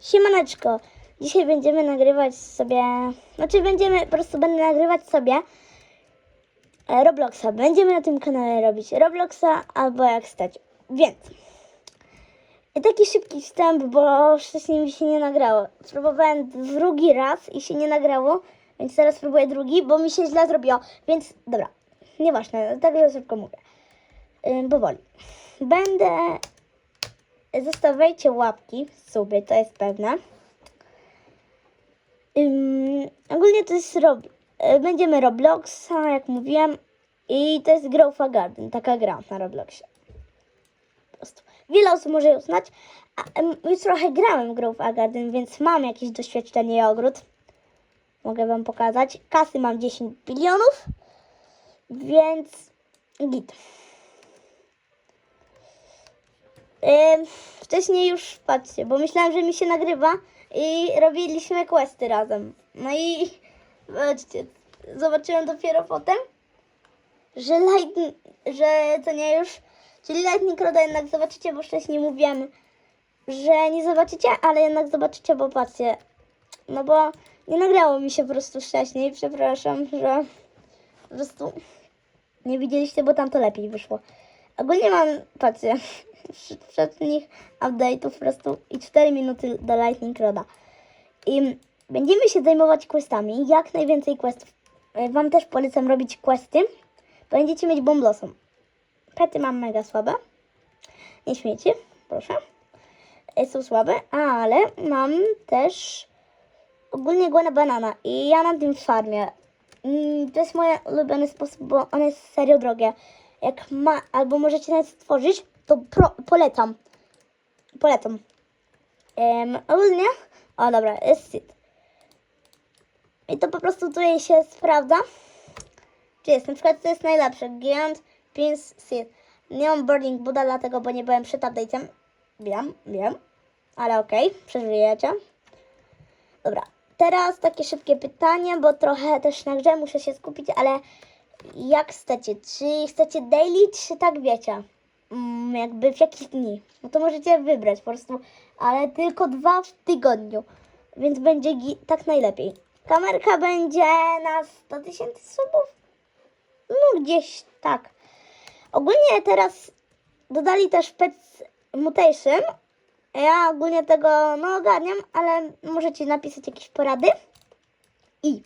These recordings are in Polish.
Siemaneczko, dzisiaj będziemy nagrywać sobie, znaczy będziemy, po prostu będę nagrywać sobie e, Robloxa. Będziemy na tym kanale robić Robloxa albo jak stać. Więc taki szybki wstęp, bo wcześniej mi się nie nagrało. Spróbowałem drugi raz i się nie nagrało, więc teraz spróbuję drugi, bo mi się źle zrobiło. Więc dobra, nieważne, także szybko mówię. Ym, powoli. Będę Zostawiajcie łapki, suby, to jest pewne. Ym, ogólnie to jest rob... e, Będziemy Robloxa, jak mówiłem. I to jest Growth Garden, taka gra na Robloxie. Po prostu. Wiele osób może ją znać. A, już trochę grałem w Growth Garden, więc mam jakieś doświadczenie i ogród. Mogę wam pokazać. Kasy mam 10 bilionów. Więc git. Ym, wcześniej już patrzcie, bo myślałam, że mi się nagrywa i robiliśmy questy razem. No i zobaczcie, zobaczyłem dopiero potem, że Lightning, że to nie już, czyli Lightning Roda jednak zobaczycie, bo wcześniej mówiłem, że nie zobaczycie, ale jednak zobaczycie, bo patrzcie, no bo nie nagrało mi się po prostu wcześniej, przepraszam, że po prostu nie widzieliście, bo tam to lepiej wyszło. Ogólnie mam, patrzcie, przednich update'ów po prostu i 4 minuty do Lightning Roda. I będziemy się zajmować questami, jak najwięcej questów. E, Wam też polecam robić questy, będziecie mieć bomblosą. Pety mam mega słabe. Nie śmiecie, proszę. E, Są słabe, ale mam też ogólnie głowę banana i ja na tym farmię. Mm, To jest mój ulubiony sposób, bo one jest serio drogie. Jak ma, albo możecie nawet stworzyć, to pro, polecam. Polecam. Um, ogólnie, o dobra, jest sit. I to po prostu tutaj się sprawdza, czy jest, na przykład to jest najlepsze, Giant Pins Sit. Nie mam Burning Buddha, dlatego, bo nie byłem przed update'em. Wiem, wiem, ale okej, przeżyjecie. Dobra, teraz takie szybkie pytanie, bo trochę też na grze muszę się skupić, ale jak chcecie? Czy chcecie daily, czy tak wiecie? Mm, jakby w jakich dni? No to możecie wybrać po prostu, ale tylko dwa w tygodniu, więc będzie tak najlepiej. Kamerka będzie na 100 tysięcy subów? No gdzieś tak. Ogólnie teraz dodali też Pet Mutation. Ja ogólnie tego no ogarniam, ale możecie napisać jakieś porady. I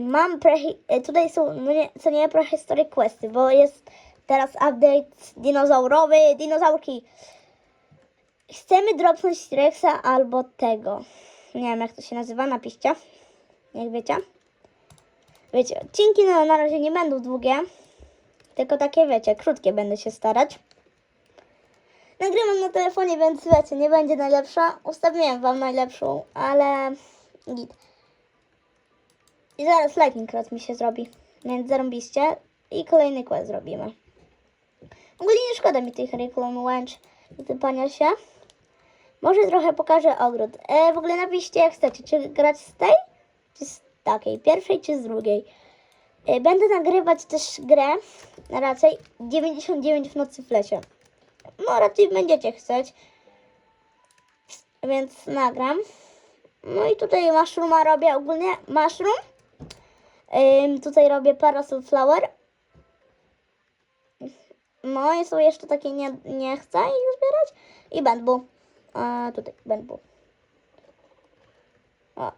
mam prehi- e, tutaj są no nie, co nie prehistory questy, bo jest teraz update dinozaurowy, dinozaurki. Chcemy dropnąć Rexa albo tego. Nie wiem jak to się nazywa, napiszcie. Jak wiecie. Wiecie, odcinki no, na razie nie będą długie. Tylko takie wiecie, krótkie będę się starać. Nagrywam na telefonie, więc wiecie, nie będzie najlepsza. Ustawiłem wam najlepszą, ale git. I zaraz lightning rod mi się zrobi. Więc zarąbiście. I kolejny quest zrobimy. Ogólnie nie szkoda mi tych Reclone Łęcz do typania się. Może trochę pokażę ogród. E, w ogóle napiszcie jak chcecie, czy grać z tej, czy z takiej, pierwszej, czy z drugiej. E, będę nagrywać też grę, raczej 99 w nocy w lesie. No raczej będziecie chcieć. Więc nagram. No i tutaj mushrooma robię ogólnie. Mushroom. Tutaj robię parasol flower. No i są jeszcze takie nie, nie chcę ich zbierać. I bamboo. A tutaj bamboo. O,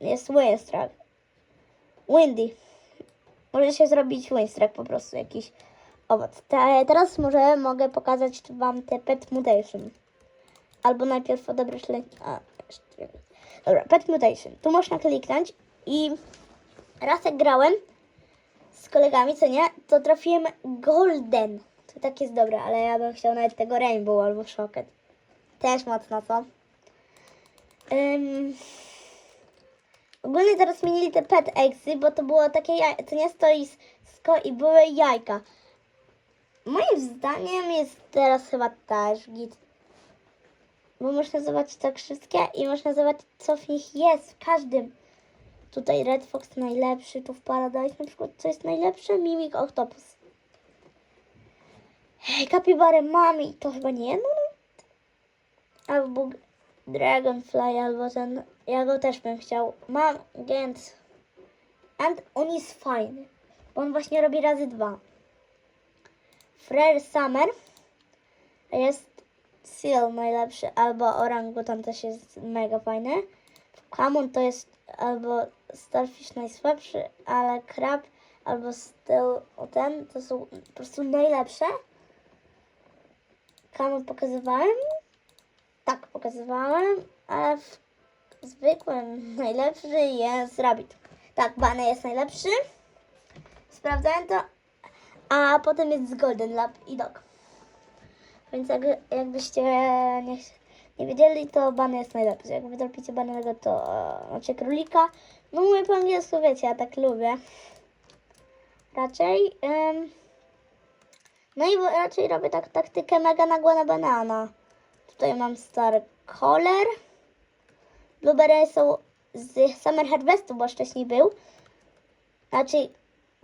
jest winstrack. Windy. Może się zrobić winstrack po prostu jakiś owoc. Te, teraz może mogę pokazać wam te pet mutation. Albo najpierw odebrać le... A, jeszcze. Dobra, pet mutation. Tu można kliknąć i raz jak grałem z kolegami, co nie, to trafiłem golden. To tak jest dobre, ale ja bym chciał nawet tego rainbow albo shocket. Też mocno, co? Ym... Ogólnie teraz zmienili te pet eggsy, bo to było takie to nie stoisko i były jajka. Moim zdaniem jest teraz chyba też git. Bo można zobaczyć tak wszystkie i można zobaczyć co w nich jest, w każdym. Tutaj Red Fox najlepszy, tu w Paradise na przykład co jest najlepsze? Mimik Octopus. Hej, kapibarę mam i to chyba nie jedno? Albo Dragonfly albo ten. Ja go też bym chciał. Mam Gent. And on jest fajny. Bo on właśnie robi razy dwa. Frere Summer jest Seal najlepszy, albo Orangutan też jest mega fajny. Kamon to jest albo Starfish najsłabszy, ale Crab albo Still ten to są po prostu najlepsze. Kamon pokazywałem? Tak, pokazywałem, ale w zwykłym najlepszy jest Rabbit. Tak, Bane jest najlepszy. Sprawdzałem to. A potem jest Golden Lab i Dog. Więc jak, jakbyście nie, nie wiedzieli, to Bany jest najlepszy. Jak wydropicie banego, to znaczy królika. No mówię po angielsku, wiecie, ja tak lubię. Raczej. em, no i raczej robię tak taktykę mega nagła na banana. Tutaj mam Star Color. Blueberry są z Summer Harvestu, bo wcześniej był. Znaczy,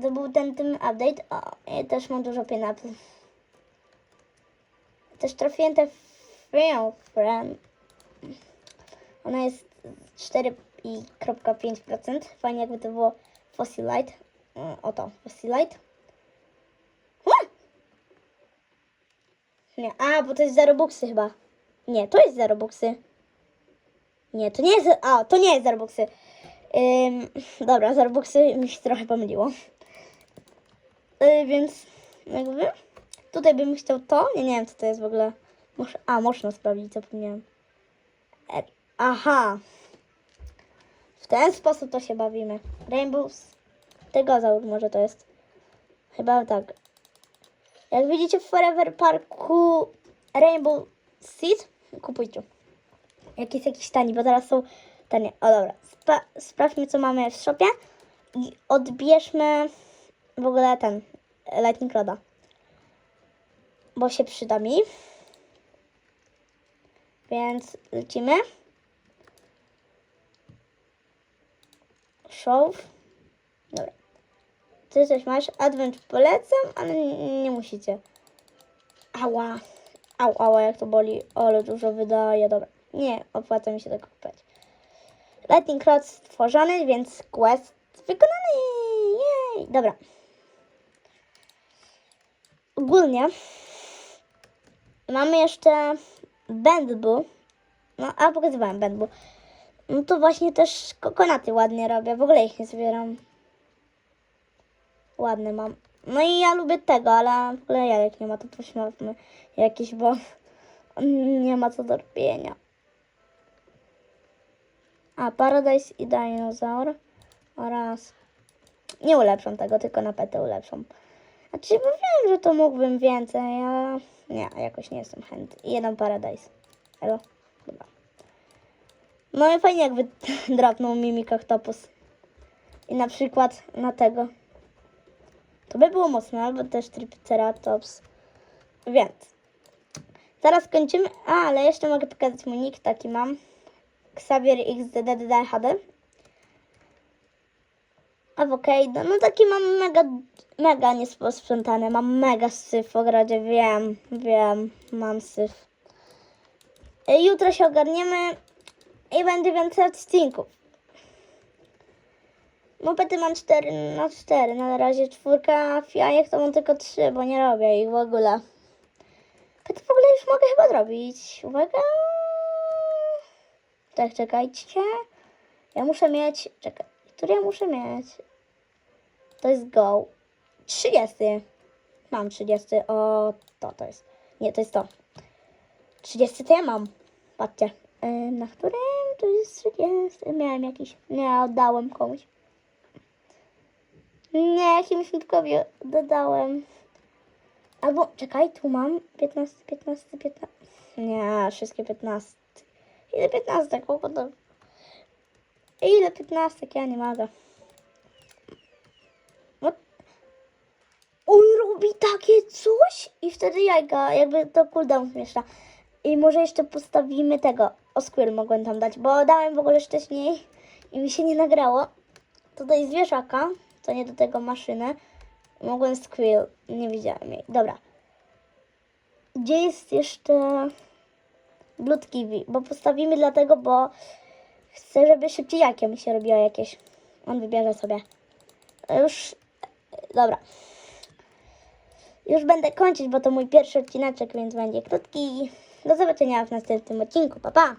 to był ten, ten update. O, i też mam dużo pineapple. Też trafiłem tę Freon Friend. Ona jest 4,5%. Fajnie jakby to było Fossilite. E, Oto, Fossilite. Nie, a, bo to jest za Robuxy chyba. Nie, to jest za Robuxy. Nie, to nie jest. A, to nie jest za Robuxy. Ym, dobra, za Robuxy mi się trochę pomyliło. Yy, więc jakby tutaj bym chciał to. Nie, nie wiem co to jest w ogóle. Może, a, można sprawdzić, zapomniałem. E, aha. W ten sposób to się bawimy. Rainbows. Tegozaur może to jest. Chyba tak. Jak widzicie w Forever Parku Rainbow Seed, kupujcie. Jak jest jakiś tani, bo teraz są tanie. O dobra, Spra sprawdźmy co mamy w shopie i odbierzmy w ogóle ten Lightning Roda. Bo się przyda mi. Więc lecimy. Show. Dobra. Ty coś masz? Advent polecam, ale nie, musicie. Ała. Au, ała, jak to boli. Ale dużo wydaje. Dobra. Nie, opłaca mi się tego kupować. Lightning Rod stworzony, więc quest wykonany. Jej. Dobra. Ogólnie mamy jeszcze Bendbu. No, a pokazywałem Bendbu. No to właśnie też kokonaty ładnie robię. W ogóle ich nie zbieram. Ładny mam. No i ja lubię tego, ale w ogóle jajek nie ma, to pośmiałmy jakieś, bo nie ma co do robienia. A, Paradise i Dinosaur oraz... Nie ulepszą tego, tylko na petę ulepszą. Znaczy, bo wiem, że to mógłbym więcej, ale nie, jakoś nie jestem chętny. I jeden Paradise. Elo? Dobra. No i fajnie jakby drapnął Mimik Octopus. I na przykład na tego. To by było mocne, albo też Triceratops. Więc. Zaraz kończymy. A, ale jeszcze mogę pokazać mój nick, taki mam. Xavier XDDDHD. Avocado. No taki mam mega, mega niesprzątane. Mam mega syf w ogrodzie. Wiem, wiem, mam syf. E, Jutro się ogarniemy i będzie więcej odcinków. Mopety mam 4 na 4, na razie czwórka, a jajek to mam tylko 3, bo nie robię ich w ogóle. Pety w ogóle już mogę chyba zrobić. Uwaga. Tak, czekajcie. Ja muszę mieć, czekaj, który ja muszę mieć? To jest go. 30. Mam 30. O, to, to jest. Nie, to jest to. 30 to ja mam. Patrzcie. Yy, na którym to jest 30? Miałem jakiś. Nie, oddałem komuś. Nie, jakimś mitkowi dodałem. Albo, czekaj, tu mam 15, 15, 15. Nie, wszystkie 15. Ile 15? Kogo to? Ile 15? Ja nie mogę. On robi takie coś i wtedy jajka, jakby to cooldown zmieszcza. I może jeszcze postawimy tego. O Squirrel mogłem tam dać, bo dałem w ogóle wcześniej i mi się nie nagrało. Tutaj zwierzaka, to nie do tego maszynę. Mogłem Squirrel, nie widziałem jej. Dobra. Gdzie jest jeszcze... Blood kiwi, bo postawimy dlatego, bo chcę, żeby szybciej mi się robiło jakieś. On wybierze sobie. Już, dobra. Już będę kończyć, bo to mój pierwszy odcineczek, więc będzie krótki. Do zobaczenia w następnym odcinku. Pa, pa!